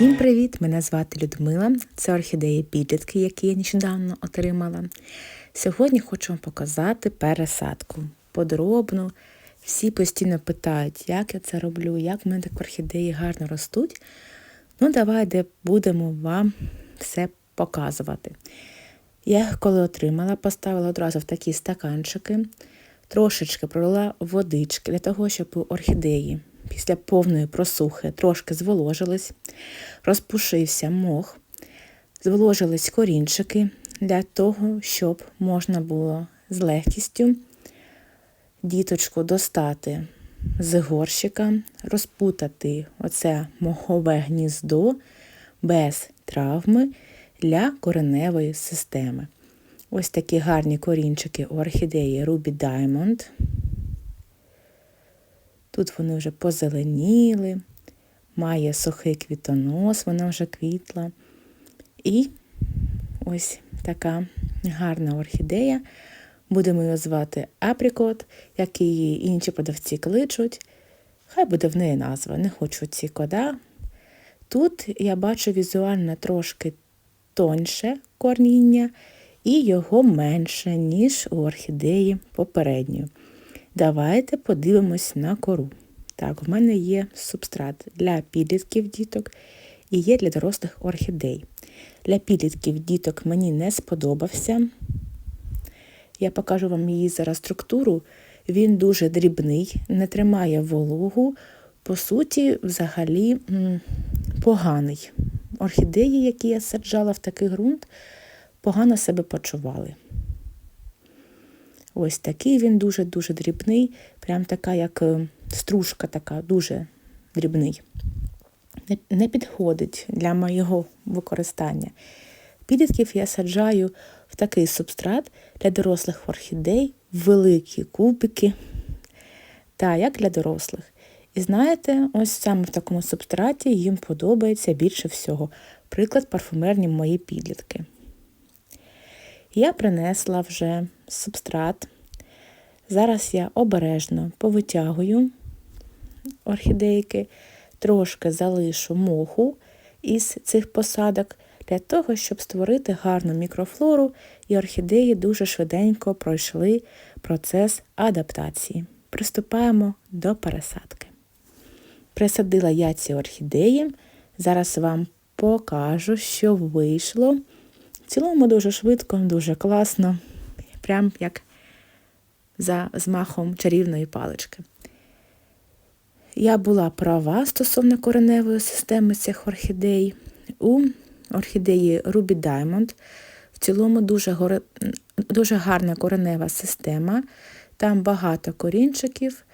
Всім привіт! Мене звати Людмила. Це орхідеї підлітки, які я нещодавно отримала. Сьогодні хочу вам показати пересадку. Подробно. Всі постійно питають, як я це роблю, як в мене так орхідеї гарно ростуть. Ну, давайте будемо вам все показувати. Я їх коли отримала, поставила одразу в такі стаканчики, трошечки пролила водички для того, щоб у орхідеї після повної просухи трошки зволожились, розпушився мох, зволожились корінчики для того, щоб можна було з легкістю діточку достати з горщика, розпутати оце мохове гніздо без травми для кореневої системи. Ось такі гарні корінчики у орхідеї Ruby Diamond. Тут вони вже позеленіли, має сухий квітонос, вона вже квітла. І ось така гарна орхідея. Будемо її звати Апрікот, як її інші продавці кличуть. Хай буде в неї назва, не хочу ці кода. Тут я бачу візуально трошки тоньше коріння і його менше, ніж у орхідеї попередньої. Давайте подивимось на кору. Так, в мене є субстрат для підлітків діток і є для дорослих орхідей. Для підлітків діток мені не сподобався. Я покажу вам її зараз структуру. Він дуже дрібний, не тримає вологу. По суті, взагалі поганий. Орхідеї, які я саджала в такий ґрунт, погано себе почували. Ось такий він дуже-дуже дрібний, прям така, як е, стружка така, дуже дрібний. Не підходить для моєго використання. Підлітків я саджаю в такий субстрат для дорослих орхідей, великі кубики, та як для дорослих. І знаєте, ось саме в такому субстраті їм подобається більше всього. Приклад парфумерні мої підлітки. Я принесла вже субстрат. Зараз я обережно повитягую орхідейки, трошки залишу моху із цих посадок для того, щоб створити гарну мікрофлору, і орхідеї дуже швиденько пройшли процес адаптації. Приступаємо до пересадки. Присадила я ці орхідеї, зараз вам покажу, що вийшло. В цілому дуже швидко, дуже класно, прям як за змахом чарівної палички. Я була права стосовно кореневої системи цих орхідей. У орхідеї Ruby Diamond в цілому дуже, горе... дуже гарна коренева система, там багато корінчиків.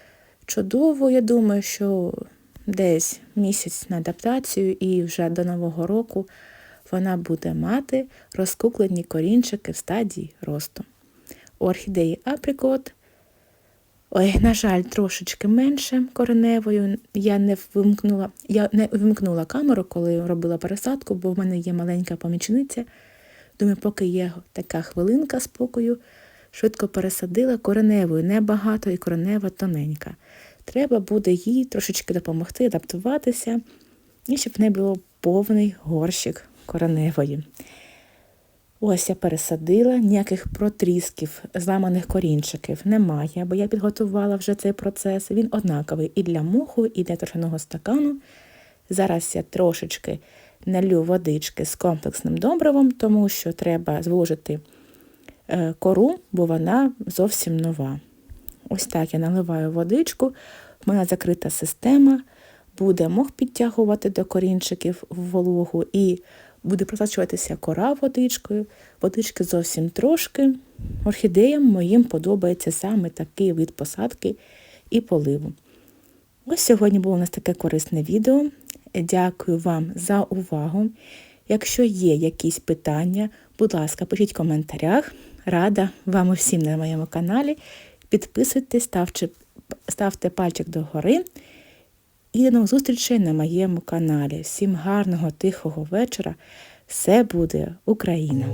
Чудово, я думаю, що десь місяць на адаптацію і вже до Нового року вона буде мати розкуклені корінчики в стадії росту. У орхідеї априкот, ой, на жаль, трошечки менше кореневою. Я не вимкнула я не вимкнула камеру, коли робила пересадку, бо в мене є маленька помічниця. Думаю, поки є така хвилинка спокою, швидко пересадила кореневою, небагато і коренева тоненька. Треба буде їй трошечки допомогти адаптуватися, і щоб не було повний горщик кореневої. Ось я пересадила, ніяких протрісків, зламаних корінчиків немає, бо я підготувала вже цей процес. Він однаковий і для муху, і для торфяного стакану. Зараз я трошечки налю водички з комплексним добривом, тому що треба зволожити е, кору, бо вона зовсім нова. Ось так я наливаю водичку, в мене закрита система, буде мох підтягувати до корінчиків в вологу і буде просачуватися кора водичкою, водички зовсім трошки. Орхідеям моїм подобається саме такий вид посадки і поливу. Ось сьогодні було у нас таке корисне відео. Дякую вам за увагу. Якщо є якісь питання, будь ласка, пишіть в коментарях. Рада вам усім на моєму каналі. Підписуйтесь, ставте, пальчик догори. І до нових зустрічей на моєму каналі. Всім гарного, тихого вечора. Все буде Україна!